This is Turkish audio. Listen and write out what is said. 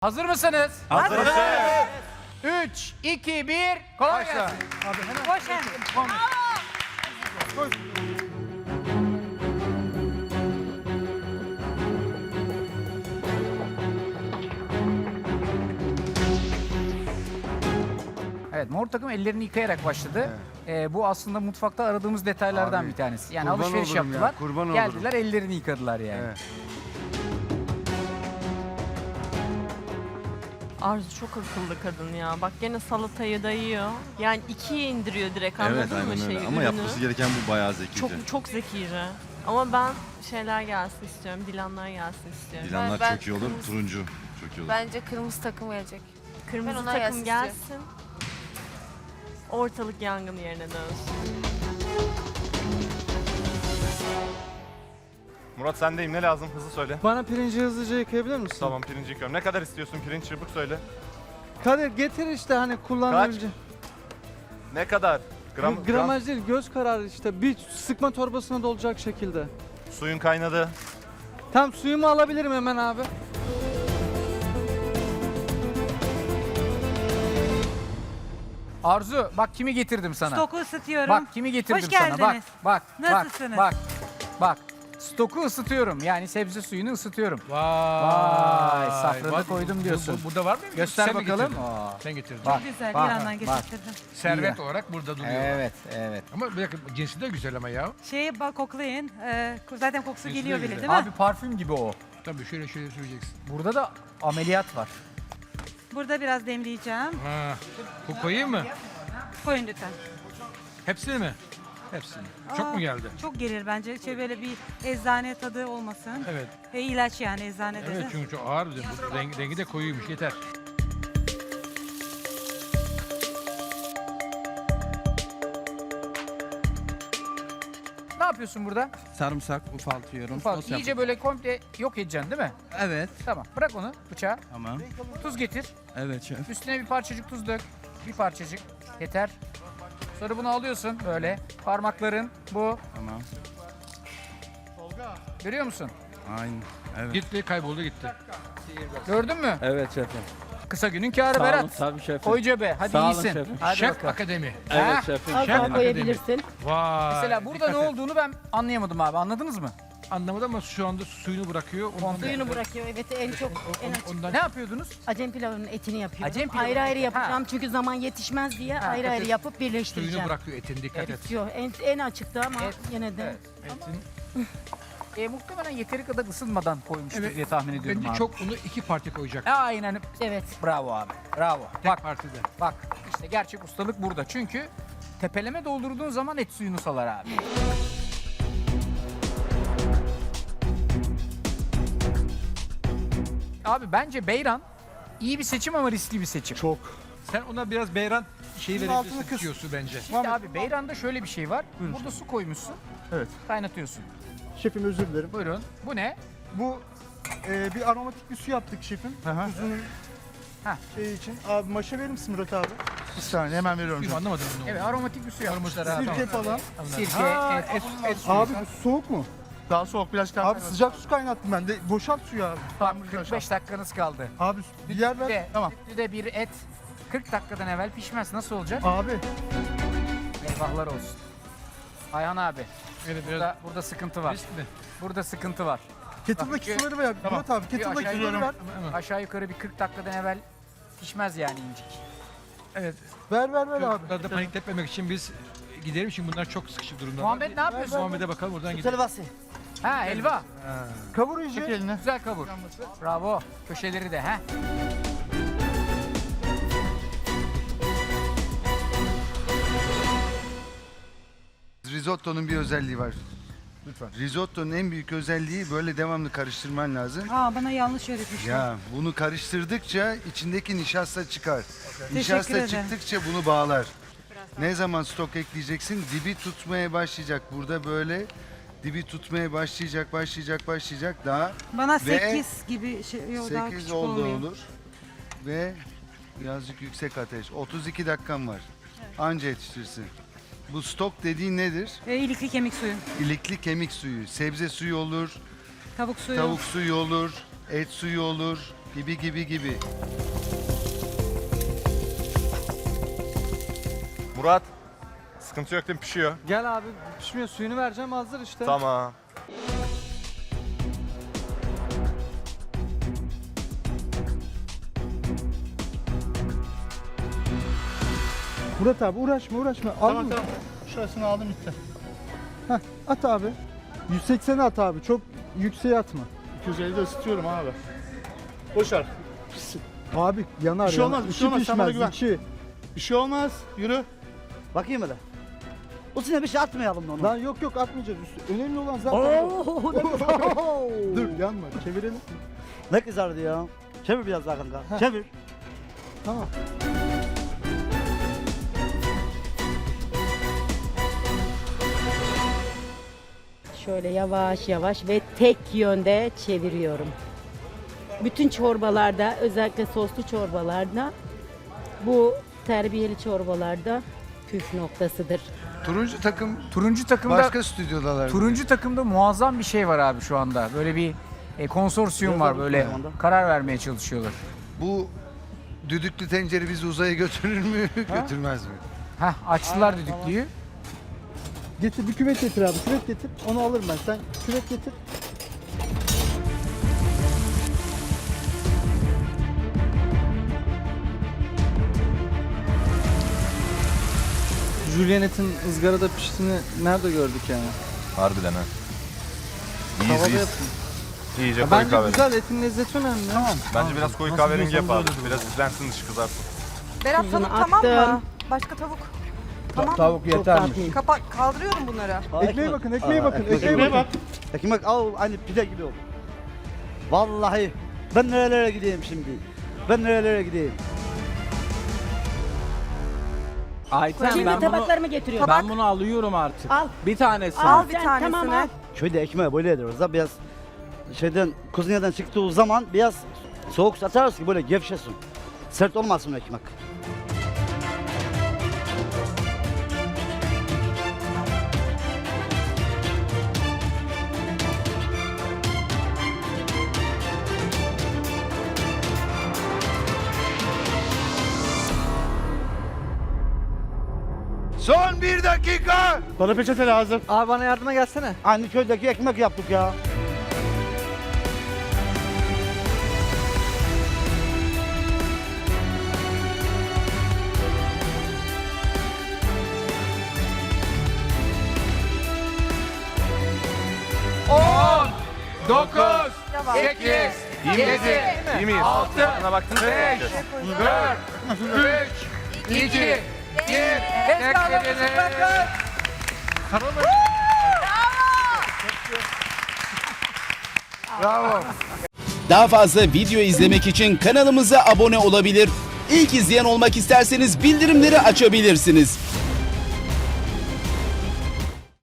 Hazır mısınız? Hazırız. 3, 2, 1, kolay gelsin. Koş hem. Evet, mor takım ellerini yıkayarak başladı. Ee, bu aslında mutfakta aradığımız detaylardan Abi, bir tanesi. Yani kurban alışveriş olurum ya, yaptılar. kurban olurum. Geldiler, ellerini yıkadılar yani. Evet. Arzu çok akıllı kadın ya. Bak gene salatayı da yiyor. Yani ikiye indiriyor direkt anladın Evet mı aynen şeyi, öyle. Ama ürünü? yapması gereken bu bayağı zekice. Çok çok zekice. Ama ben şeyler gelsin istiyorum. Dilanlar gelsin istiyorum. Dilanlar Ben- çok iyi olur. kırmızı- Turuncu çok iyi olur. Bence kırmızı takım gelecek. Kırmızı Ben ona takım gelsin gelsin. Ortalık yangın yerine dönsün. Murat sendeyim ne lazım hızlı söyle. Bana pirinci hızlıca yıkayabilir misin? Tamam pirinci yıkıyorum. Ne kadar istiyorsun pirinç çabuk söyle. Kadir getir işte hani kullanabileceğin. Ne kadar? Gram, Gram, gram Gramaj değil göz kararı işte bir sıkma torbasına dolacak şekilde. suyun kaynadı. Tam suyumu alabilirim hemen abi. Arzu, bak kimi getirdim sana. Stoku ısıtıyorum. Bak kimi getirdim Hoş sana. Bak, geldiniz. bak, Nasılsınız? bak, bak, bak. Stoku ısıtıyorum. Yani sebze suyunu ısıtıyorum. Vay. Vay, safranı Bak, koydum bu- diyorsun. Bu, burada var mı? Göster Sen mi bakalım. getirdin? Aa, Sen getirdin. Bak, Güzel, bak, İran'dan bak. getirdim. Servet İyi. olarak burada duruyor. Evet, evet. Ama bir dakika cinsi de güzel ama ya. Şeyi bak koklayın. Ee, zaten kokusu Yüzüne geliyor bile güzel. değil mi? Abi parfüm gibi o. Tabii şöyle şöyle süreceksin. Burada da ameliyat var. Burada biraz demleyeceğim. Ha. Bu koyayım mı? Koyun lütfen. Hepsini mi? Hepsini. Çok Aa, mu geldi? Çok gelir bence. Şey böyle bir eczane tadı olmasın. Evet. E, ilaç yani eczane. Evet çünkü çok ağır. Bu rengi, rengi de koyuymuş yeter. Ne yapıyorsun burada? Sarımsak ufaltıyorum. Ufak, sos iyice yapıyorum. böyle komple yok edeceksin değil mi? Evet. Tamam. Bırak onu bıçağı. Tamam. Tuz getir. Evet şef. Üstüne bir parçacık tuz dök. Bir parçacık. Yeter. Sonra bunu alıyorsun böyle. Parmakların bu. Tamam. Görüyor musun? Aynen. Evet. Gitti kayboldu gitti. Gördün mü? Evet şefim. Kısa günün kârı Sağ olun Berat. tabii şefim. Koy cebe. Hadi Sağ olun iyisin. şefim. Hadi Şef bakalım. Akademi. Evet şefim. Şef Daha Akademi. koyabilirsin. Vay. Mesela burada dikkat ne et. olduğunu ben anlayamadım abi. Anladınız mı? Anlamadım ama şu anda suyunu bırakıyor. Ondan. Suyunu bırakıyor. Evet en çok en açık. Ondan Ne yapıyordunuz? Acem pilavının etini yapıyorum. Acem pilavı. ayrı ayrı yapacağım Ha. çünkü zaman yetişmez diye Ha, ayrı ayrı evet. yapıp suyunu birleştireceğim. bırakıyor etin dikkat et. Bitiyor. En, en açıkta ama Et, yine de. evet. Etin. E, muhtemelen yeteri kadar ısınmadan koymuştur Evet. diye tahmin ediyorum Bence abi. çok bunu iki parti koyacak. Aynen. Evet. Bravo abi. Bravo. Tek Bak partide. bak işte gerçek ustalık burada. Çünkü tepeleme doldurduğun zaman et suyunu salar abi. Abi bence Beyran iyi bir seçim ama riskli bir seçim. Çok. Sen ona biraz beyran şeyi Bunun altını verebilirsin diyorsun bence. Şimdi abi Beyran'da şöyle bir şey var. Burada su koymuşsun. Evet. Kaynatıyorsun. Şefim özür dilerim. Buyurun. Bu ne? Bu e, bir aromatik bir su yaptık şefim. Uzun Heh. şey için. Abi maşa verir misin Murat abi? Bir saniye hemen veriyorum. Duyma anlamadım. Evet aromatik bir su yapmışlar. Sirke falan. Sirke, Ha, et, et, et suyu. Abi bu soğuk mu? Daha soğuk biraz Abi sıcak su kaynattım ben de. Boşalt suyu abi. Tamam 45 dakikanız kaldı. Abi bir yer ver. De, Tamam. de bir et 40 dakikadan evvel pişmez. Nasıl olacak? Abi. Eyvahlar olsun. Ayhan abi Evet, biraz burada, burada sıkıntı var. risk mi? Burada sıkıntı var. Kettle'daki Bak, suları ver. Murat abi kettle'daki aşağı suları ver. Hemen. Aşağı yukarı bir 40 dakikadan evvel pişmez yani incik. Evet. Ver ver ver abi. Çocukları da panikletmemek için biz gidelim çünkü bunlar çok sıkışık durumda. Muhammed ne yapıyorsun? Muhammed'e bakalım buradan gidelim. Ha elva. Kavur iyice. Güzel kavur. Bravo. Köşeleri de ha. Risotto'nun bir özelliği var. Lütfen. Risotto'nun en büyük özelliği böyle devamlı karıştırman lazım. Aa bana yanlış öğretmişler. Ya bunu karıştırdıkça içindeki nişasta çıkar. Nişasta ederim. çıktıkça bunu bağlar. Ne zaman stok ekleyeceksin? Dibi tutmaya başlayacak. Burada böyle dibi tutmaya başlayacak, başlayacak, başlayacak. Daha Bana Ve 8 gibi şey yok daha 8 küçük oldu olmuyor. olur. Ve birazcık yüksek ateş. 32 dakikan var. Anca yetiştirsin. Bu stok dediğin nedir? E, ilikli kemik suyu. İlikli kemik suyu, sebze suyu olur, Tavuk suyu. tavuk suyu olur, et suyu olur. Gibi gibi gibi. Murat. Sıkıntı yok değil mi? Pişiyor. Gel abi pişmiyor suyunu vereceğim hazır işte. Tamam. Murat abi uğraşma uğraşma. Tamam tamam. Şurasını aldım bitti. Heh, at abi. 180 at abi. Çok yükseğe atma. 250'de ısıtıyorum abi. Boşar. Abi yanar Bir şey yanar. olmaz, bir şey İki olmaz, sen bana pişmez, güven. iki. Bir şey olmaz. Yürü. Bakayım hele. O bir şey atmayalım onu. Lan yok yok atmayacağız üstü. Önemli olan zaten. Dur yanma çevirelim. Ne kızardı ya? Çevir biraz daha kanka. Heh. Çevir. Tamam. Şöyle yavaş yavaş ve tek yönde çeviriyorum. Bütün çorbalarda özellikle soslu çorbalarda bu terbiyeli çorbalarda püf noktasıdır. Turuncu takım Turuncu takımda başka stüdyodalar. turuncu takımda muazzam bir şey var abi şu anda. Böyle bir e, konsorsiyum var böyle karar vermeye çalışıyorlar. Bu düdüklü tencere bizi uzaya götürür mü? Götürmez mi? Heh açtılar düdüklüyü. Getir bir küvet getir abi. Küvet getir. Onu alırım ben. Sen küvet getir. Julienet'in ızgarada piştiğini nerede gördük yani? Harbiden ha. Tavada İyiyiz iyiyiz. yapın. İyice Ya koyu Bence kahverengi. güzel etin lezzeti önemli. Tamam. Bence biraz koyu kahverengi yap abi. Biraz izlensin dışı kızarsın. Berat tavuk tamam mı? Başka tavuk. Tamam mı? Tavuk tatlı. Kapak kaldırıyorum bunları. Ekmeğe bakın, ekmeğe bakın, ekmeğe Ekmeğe bakın. bak. Ekmek al aynı pide gibi ol. Vallahi ben nerelere gideyim şimdi? Ben nerelere gideyim? Ayten Şimdi ben bunu, tabaklarımı getiriyorum. ben bunu alıyorum artık. Al. Bir tanesi. Al bir sen, tanesini. Tamam al. Köyde ekmeği böyle ediyoruz da biraz şeyden kuzinyadan çıktığı zaman biraz soğuk satarız ki böyle gevşesin. Sert olmasın ekmek. Dakika. Bana peçete lazım. Abi bana yardıma gelsene. Aynı köydeki ekmek yaptık ya. On, dokuz, sekiz, yedi, altı, beş, dört, üç, iki, bir. Beklediniz. Bravo. Daha fazla video izlemek için kanalımıza abone olabilir. İlk izleyen olmak isterseniz bildirimleri açabilirsiniz.